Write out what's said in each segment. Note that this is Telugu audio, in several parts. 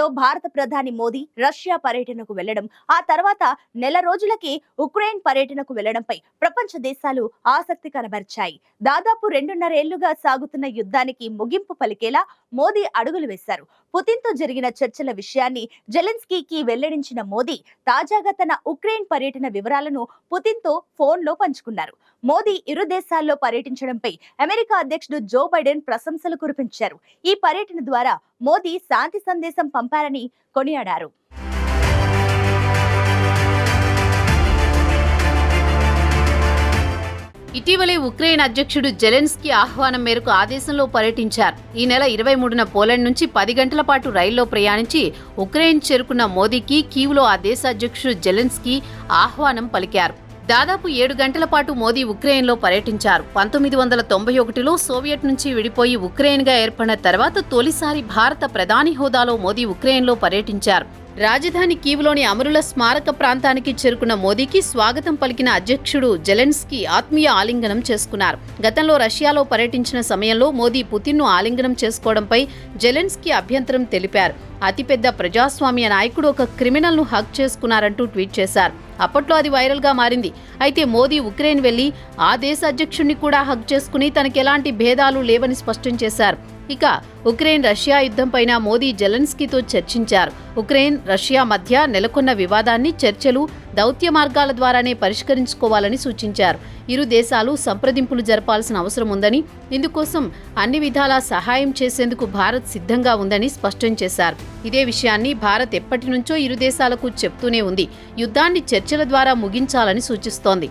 లో భారత ప్రధాని మోదీ రష్యా పర్యటనకు వెళ్ళడం ఆ తర్వాత నెల రోజులకి ఉక్రెయిన్ పర్యటనకు వెళ్ళడంపై ప్రపంచ దేశాలు ఆసక్తి కనబరిచాయి. దాదాపు రెండున్నరేళ్ళుగా సాగుతున్న యుద్ధానికి ముగింపు పలికేలా మోదీ అడుగులు వేశారు. పుతిన్తో జరిగిన చర్చల విషయాన్ని జెలెన్స్కీకి వెల్లడించిన మోదీ తాజాగా తన ఉక్రెయిన్ పర్యటన వివరాలను పుతిన్తో పంచుకున్నారు. మోదీ ఇరు దేశాల్లో పర్యటించడంపై అమెరికా అధ్యక్షుడు జో బైడెన్ ప్రశంసలు కురిపించారు. ఈ పర్యటన ద్వారా మోదీ శాంతి సందేశం పంపారని కొనియాడారు. ఇటీవలే ఉక్రెయిన్ అధ్యక్షుడు జెలెన్స్కీ ఆహ్వానం మేరకు ఆదేశంలో పర్యటించారు. ఈ నెల ఇరవై మూడున పోలాండ్ నుంచి పది గంటల పాటు రైల్లో ప్రయాణించి ఉక్రెయిన్ చేరుకున్న మోదీకి కీవ్లో ఆ దేశ అధ్యక్షుడు జెలెన్స్కీ ఆహ్వానం పలికారు. దాదాపు ఏడు గంటల పాటు మోదీ ఉక్రెయిన్లో పర్యటించారు. పంతొమ్మిది వందల తొంభై ఒకటిలో సోవియట్ నుంచి విడిపోయి ఉక్రెయిన్గా ఏర్పడిన తర్వాత తొలిసారి భారత ప్రధాని హోదాలో మోదీ ఉక్రెయిన్లో పర్యటించారు. రాజధాని కీవ్లోని అమరుల స్మారక ప్రాంతానికి చేరుకున్న మోదీకి స్వాగతం పలికిన అధ్యక్షుడు జెలెన్స్కీ ఆత్మీయ ఆలింగనం చేసుకున్నారు. గతంలో రష్యాలో పర్యటించిన సమయంలో మోదీ పుతిన్ను ఆలింగనం చేసుకోవడంపై జెలెన్స్కీ అభ్యంతరం తెలిపారు. అతిపెద్ద ప్రజాస్వామ్య నాయకుడు ఒక క్రిమినల్ను హక్ చేసుకున్నారంటూ ట్వీట్ చేశారు. అప్పట్లో అది వైరల్గా మారింది. అయితే మోదీ ఉక్రెయిన్ వెళ్ళి ఆ దేశ అధ్యక్షుడిని కూడా హక్ చేసుకుని తనకెలాంటి భేదాలు లేవని స్పష్టం చేశారు. ఇక ఉక్రెయిన్ రష్యా యుద్ధంపైన మోదీ జెలెన్స్కీతో చర్చించారు. ఉక్రెయిన్ రష్యా మధ్య నెలకొన్న వివాదాన్ని చర్చలు దౌత్య మార్గాల ద్వారానే పరిష్కరించుకోవాలని సూచించారు. ఇరు దేశాలు సంప్రదింపులు జరపాల్సిన అవసరం ఉందని ఇందుకోసం అన్ని విధాలా సహాయం చేసేందుకు భారత్ సిద్ధంగా ఉందని స్పష్టం చేశారు. ఇదే విషయాన్ని భారత్ ఎప్పటి నుంచో ఇరు దేశాలకు చెప్తూనే ఉంది. యుద్ధాన్ని చర్చల ద్వారా ముగించాలని సూచిస్తోంది.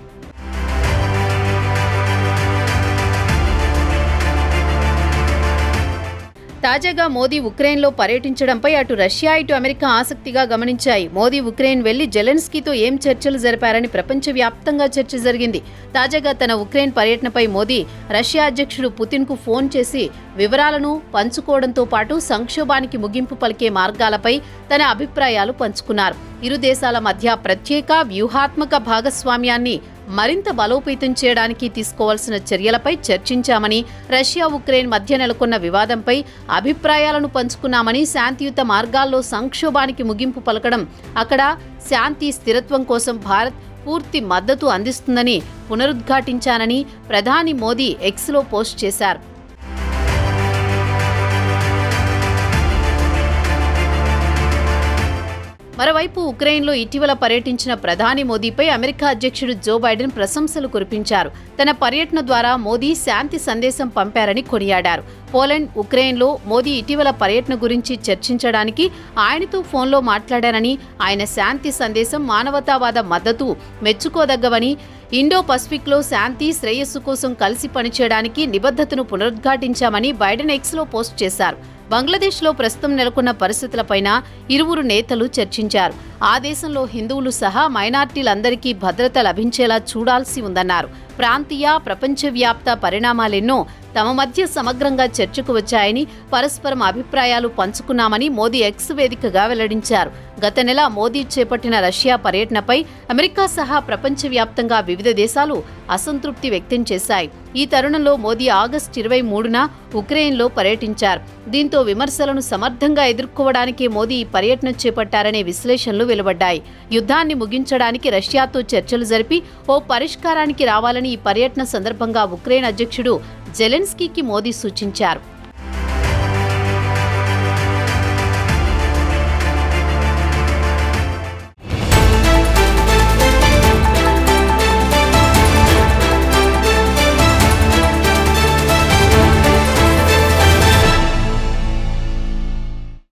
తాజాగా మోదీ ఉక్రెయిన్లో పర్యటించడంపై అటు రష్యా ఇటు అమెరికా ఆసక్తిగా గమనించాయి. మోదీ ఉక్రెయిన్ వెళ్ళి జెలెన్స్కీతో ఏం చర్చలు జరిపారని ప్రపంచవ్యాప్తంగా చర్చ జరిగింది. తాజాగా తన ఉక్రెయిన్ పర్యటనపై మోదీ రష్యా అధ్యక్షుడు పుతిన్కు ఫోన్ చేసి వివరాలను పంచుకోవడంతో పాటు సంక్షోభానికి ముగింపు పలికే మార్గాలపై తన అభిప్రాయాలు పంచుకున్నారు. ఇరు దేశాల మధ్య ప్రత్యేక వ్యూహాత్మక భాగస్వామ్యాన్ని మరింత బలోపేతం చేయడానికి తీసుకోవాల్సిన చర్యలపై చర్చించామని రష్యా ఉక్రెయిన్ మధ్య నెలకొన్న వివాదంపై అభిప్రాయాలను పంచుకున్నామని శాంతియుత మార్గాల్లో సంక్షోభానికి ముగింపు పలకడం అక్కడ శాంతి స్థిరత్వం కోసం భారత్ పూర్తి మద్దతు అందిస్తుందని పునరుద్ఘాటించానని ప్రధాని మోదీ ఎక్స్లో పోస్ట్ చేశారు. మరోవైపు ఉక్రెయిన్లో ఇటీవల పర్యటించిన ప్రధాని మోదీపై అమెరికా అధ్యక్షుడు జో బైడెన్ ప్రశంసలు కురిపించారు. తన పర్యటన ద్వారా మోదీ శాంతి సందేశం పంపారని కొనియాడారు. పోలాండ్ ఉక్రెయిన్లో మోదీ ఇటీవల పర్యటన గురించి చర్చించడానికి ఆయనతో ఫోన్లో మాట్లాడారని ఆయన శాంతి సందేశం మానవతావాద మద్దతు మెచ్చుకోదగ్గవని ఇండో పసిఫిక్లో శాంతి శ్రేయస్సు కోసం కలిసి పనిచేయడానికి నిబద్ధతను పునరుద్ఘాటించామని బైడెన్ ఎక్స్లో పోస్ట్ చేశారు. బంగ్లాదేశ్లో ప్రస్తుతం నెలకొన్న పరిస్థితులపైన ఇరువురు నేతలు చర్చించారు. ఆ దేశంలో హిందువులు సహా మైనార్టీలందరికీ భద్రత లభించేలా చూడాల్సి ఉందన్నారు. ప్రాంతీయ ప్రపంచవ్యాప్త పరిణామాలెన్నో తమ మధ్య సమగ్రంగా చర్చకు వచ్చాయని పరస్పరం అభిప్రాయాలు పంచుకున్నామని మోదీ ఎక్స్ వేదికగా వెల్లడించారు. గత నెల మోదీ చేపట్టిన రష్యా పర్యటనపై అమెరికా సహా ప్రపంచవ్యాప్తంగా వివిధ దేశాలు అసంతృప్తి వ్యక్తం చేశాయి. ఈ తరుణంలో మోదీ ఆగస్టు ఇరవై మూడున ఉక్రెయిన్లో పర్యటించారు. దీంతో విమర్శలను సమర్థంగా ఎదుర్కోవడానికే మోదీ ఈ పర్యటన చేపట్టారనే విశ్లేషణలు వెలువడ్డాయి. యుద్ధాన్ని ముగించడానికి రష్యాతో చర్చలు జరిపి ఓ పరిష్కారానికి రావాలని ఈ పర్యటన సందర్భంగా ఉక్రెయిన్ అధ్యక్షుడు జెలెన్స్కీకి మోదీ సూచించారు.